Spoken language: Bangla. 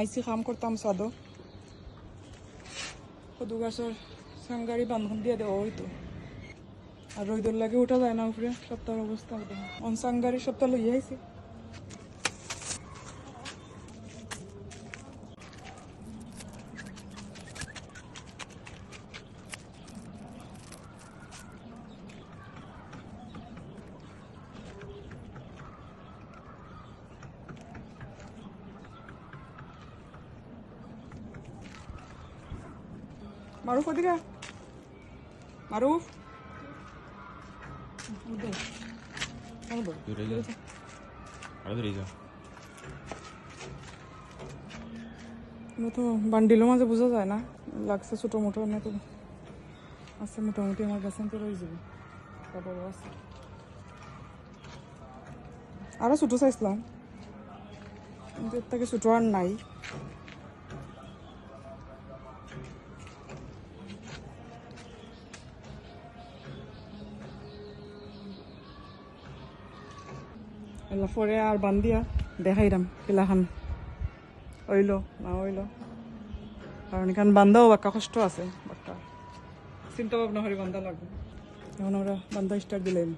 আইসি কাম করতাম সাদো। কদু গাছের সাংগাড়ি বান্ধন দিয়ে দেওয়া হইতো। আর রইদর লাগে উঠা যায় না উপরে, সপ্তাহের অবস্থা অন সাংগাড়ি সপ্তাহ লইয়া আইসি। মারুফ ওদিকে। মারুফ। তো বান্ডিলের মাঝে বোঝা যায় না। লাগছে ছোটো মোটো না তো আছে মোটামুটি আমার কাছে তো রয়ে যাবে। তারপর আছে। আরও ছোটো চাইছিলাম কিন্তু এর থেকে ছোটো আর নাই। এলা পরে আর বান্দিয়া দেখাইলাম কিলাখান। অইল না অইল। কারণ এখান বান্ধাও বাক্কা কষ্ট আছে, বাক্কা। চিন্তা ভাবনা করে বান্ধা লাগবে। এখন আমরা বান্ধা স্টার্ট দিলাম